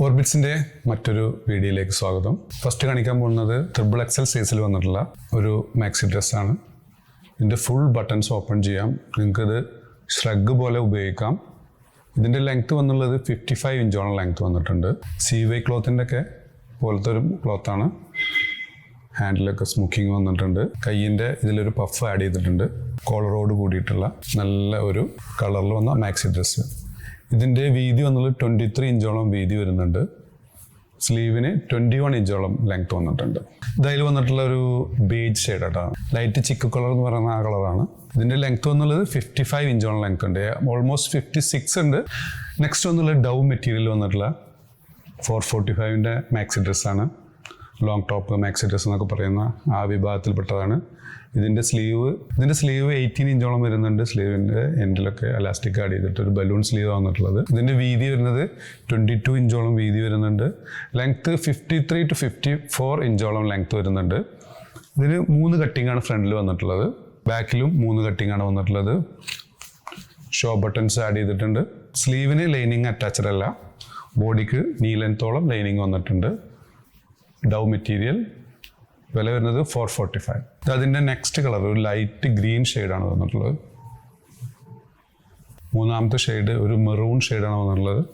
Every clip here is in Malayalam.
ഓർബിറ്റ്സിന്റെ മറ്റൊരു വീഡിയോയിലേക്ക് സ്വാഗതം. ഫസ്റ്റ് കാണിക്കാൻ പോകുന്നത് ട്രിപ്പിൾ എക്സൽ സൈസിൽ വന്നിട്ടുള്ള ഒരു മാക്സി ഡ്രസ്സാണ് ഇതിന്റെ ഫുൾ ബട്ടൺസ് ഓപ്പൺ ചെയ്യാം. നിങ്ങൾക്കിത് ഷ്രഗ് പോലെ ഉപയോഗിക്കാം. ഇതിന്റെ ലെങ്ത് വന്നുള്ളത് ഫിഫ്റ്റി ഫൈവ് ഇഞ്ചോളം ലെങ്ത് വന്നിട്ടുണ്ട്. സി വൈ ക്ലോത്തിന്റെ ഒക്കെ പോലത്തെ ഒരു ക്ലോത്താണ് ഹാൻഡിലൊക്കെ സ്മോക്കിങ് വന്നിട്ടുണ്ട്. കയ്യിന്റെ ഇതിലൊരു പഫ് ആഡ് ചെയ്തിട്ടുണ്ട്. കോളറോട് കൂടിയിട്ടുള്ള നല്ല ഒരു കളറിൽ വന്ന മാക്സി ഡ്രസ്സ് ഇതിന്റെ വീതി വന്നുള്ളത് ട്വന്റി ത്രീ ഇഞ്ചോളം വീതി വരുന്നുണ്ട്. സ്ലീവിന് ട്വന്റി വൺ ഇഞ്ചോളം ലെങ്ത് വന്നിട്ടുണ്ട്. ഇതിൽ വന്നിട്ടുള്ള ഒരു ബേജ് ഷെയ്ഡ് കേട്ടോ ലൈറ്റ് ചിക്ക് കളർ എന്ന് പറയുന്ന ആ കളറാണ് ഇതിന്റെ ലെങ്ത് വന്നുള്ളത് ഫിഫ്റ്റി ഫൈവ് ഇഞ്ചോളം ലെങ്ത് ഉണ്ട്. ഓൾമോസ്റ്റ് ഫിഫ്റ്റി സിക്സ് ഉണ്ട്. നെക്സ്റ്റ് വന്നുള്ള ഡൗ മെറ്റീരിയൽ വന്നിട്ടുള്ള ഫോർ ഫോർട്ടി ഫൈവിന്റെ മാക്സി ഡ്രസ്സാണ് ലോങ് ടോപ്പ് മാക്സിറ്റസ് എന്നൊക്കെ പറയുന്ന ആ വിഭാഗത്തിൽപ്പെട്ടതാണ്. ഇതിന്റെ സ്ലീവ് ഇതിന്റെ സ്ലീവ് എയ്റ്റീൻ ഇഞ്ചോളം വരുന്നുണ്ട്. സ്ലീവിന്റെ എൻഡിലൊക്കെ അലാസ്റ്റിക് ആഡ് ചെയ്തിട്ട് ഒരു ബലൂൺ സ്ലീവ് വന്നിട്ടുള്ളത്. ഇതിന്റെ വീതി വരുന്നത് ട്വന്റി ടു ഇഞ്ചോളം വീതി വരുന്നുണ്ട്. Length fifty three to fifty four ഇഞ്ചോളം length വരുന്നുണ്ട്. ഇതിന് മൂന്ന് കട്ടിങ്ങാണ് ഫ്രണ്ടിൽ വന്നിട്ടുള്ളത്. ബാക്കിലും മൂന്ന് കട്ടിങ്ങാണ് വന്നിട്ടുള്ളത്. ഷോ ബട്ടൺസ് ആഡ് ചെയ്തിട്ടുണ്ട്. സ്ലീവിന് ലൈനിങ് അറ്റാച്ച്ഡ് അല്ല. ബോഡിക്ക് നീ ലെങ്ത്തോളം ലൈനിങ് വന്നിട്ടുണ്ട്. ഡൗ മെറ്റീരിയൽ. വില വരുന്നത് ഫോർ ഫോർട്ടി ഫൈവ് അതിന്റെ നെക്സ്റ്റ് കളർ ഒരു ലൈറ്റ് ഗ്രീൻ ഷെയ്ഡാണ് വന്നിട്ടുള്ളത്. മൂന്നാമത്തെ ഷെയ്ഡ് ഒരു മെറൂൺ ഷെയ്ഡാണ് വന്നിട്ടുള്ളത്.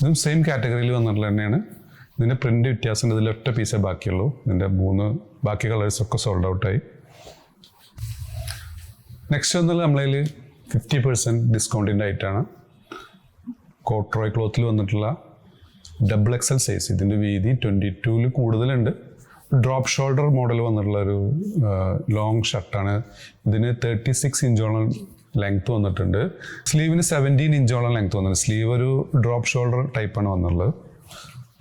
ഇതും സെയിം കാറ്റഗറിയിൽ വന്നിട്ടുള്ളത് തന്നെയാണ്. ഇതിന്റെ പ്രിന്റ് വ്യത്യാസം ഇതിൽ ഒറ്റ പീസേ ബാക്കിയുള്ളൂ. ഇതിന്റെ മൂന്ന് ബാക്കി കളേഴ്സൊക്കെ സോൾഡ് ഔട്ടായി നെക്സ്റ്റ് വന്നാൽ നമ്മളതിൽ ഫിഫ്റ്റി പെർസെന്റ് ഡിസ്കൗണ്ടിന്റെ ആയിട്ടാണ് കോട്രോയ് ക്ലോത്തിൽ വന്നിട്ടുള്ള ഡബിൾ എക്സൽ സൈസ് ഇതിന്റെ വീതി ട്വന്റി ടൂവിൽ കൂടുതലുണ്ട്. ഡ്രോപ്പ് ഷോൾഡർ മോഡൽ വന്നിട്ടുള്ള ഒരു ലോങ് ഷർട്ടാണ് ഇതിന് തേർട്ടി സിക്സ് ഇഞ്ചോളം ലെങ്ത് വന്നിട്ടുണ്ട്. സ്ലീവിന് സെവന്റീൻ ഇഞ്ചോളം ലെങ്ത് വന്നിട്ടുണ്ട്. സ്ലീവ് ഒരു ഡ്രോപ്പ് ഷോൾഡർ ടൈപ്പാണ് വന്നിട്ടുള്ളത്.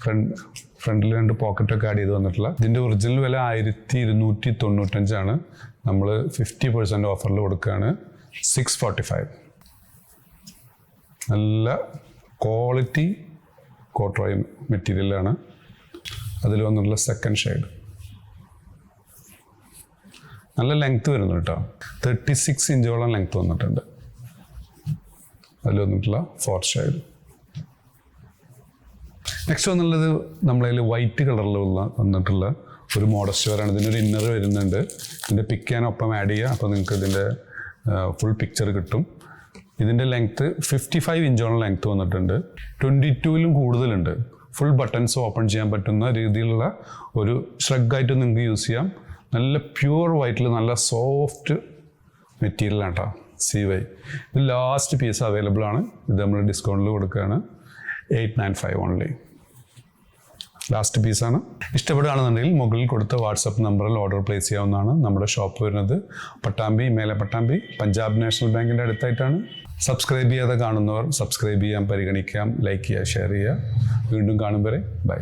ഫ്രണ്ട് ഫ്രണ്ടിൽ രണ്ട് പോക്കറ്റൊക്കെ ആഡ് ചെയ്ത് വന്നിട്ടുള്ള. ഇതിന്റെ ഒറിജിനൽ വില ആയിരത്തി ഇരുന്നൂറ്റി തൊണ്ണൂറ്റഞ്ചാണ് നമ്മൾ ഫിഫ്റ്റി പെർസെന്റ് ഓഫറിൽ കൊടുക്കുകയാണ് സിക്സ് ഫോർട്ടി ഫൈവ് നല്ല ക്വാളിറ്റി കോട്രോയ് മെറ്റീരിയലാണ് അതിൽ വന്നിട്ടുള്ള സെക്കൻഡ് ഷെയ്ഡ് നല്ല ലെങ്ത് വരുന്നു കേട്ടോ. തേർട്ടി സിക്സ് ഇഞ്ചോളം ലെങ്ത് വന്നിട്ടുണ്ട്. അതിൽ വന്നിട്ടുള്ള ഫോർത്ത് ഷെയ്ഡ് നെക്സ്റ്റ് വന്നുള്ളത് നമ്മളതിൽ വൈറ്റ് കളറിലുള്ള വന്നിട്ടുള്ള ഒരു മോഡസ്റ്റ് വരാണ് ഒരു ഇന്നർ വരുന്നുണ്ട്. ഇതിന്റെ പിക്ക് ഒപ്പം ആഡ് ചെയ്യുക അപ്പോൾ നിങ്ങൾക്ക് ഇതിന്റെ ഫുൾ പിക്ചർ കിട്ടും. ഇതിന്റെ ലെങ്ത്ത് ഫിഫ്റ്റി ഫൈവ് ഇഞ്ചോളം ലെങ്ത്ത് വന്നിട്ടുണ്ട്. ട്വന്റി ടൂവിലും കൂടുതലുണ്ട്. ഫുൾ ബട്ടൺസ് ഓപ്പൺ ചെയ്യാൻ പറ്റുന്ന രീതിയിലുള്ള ഒരു ഷ്രഗായിട്ട് നിങ്ങൾക്ക് യൂസ് ചെയ്യാം. നല്ല പ്യൂർ വൈറ്റിൽ നല്ല സോഫ്റ്റ് മെറ്റീരിയലാണ് കേട്ടോ സി വൈ ഇത് ലാസ്റ്റ് പീസ് അവൈലബിൾ ആണ്. ഇത് നമ്മൾ ഡിസ്കൗണ്ടിൽ കൊടുക്കുകയാണ്. Eight nine five only last പീസാണ് ഇഷ്ടപ്പെടുകയാണെന്നുണ്ടെങ്കിൽ മുകളിൽ കൊടുത്ത വാട്സപ്പ് നമ്പറിൽ ഓർഡർ പ്ലേസ് ചെയ്യാവുന്നതാണ് നമ്മുടെ ഷോപ്പ് വരുന്നത്. പട്ടാമ്പി മേലെ പട്ടാമ്പി പഞ്ചാബ് നാഷണൽ ബാങ്കിന്റെ അടുത്തായിട്ടാണ്. സബ്സ്ക്രൈബ് ചെയ്യാതെ കാണുന്നവർ സബ്സ്ക്രൈബ് ചെയ്യാൻ പരിഗണിക്കാം ലൈക്ക് ചെയ്യുക ഷെയർ ചെയ്യുക. വീണ്ടും കാണും വരെ ബൈ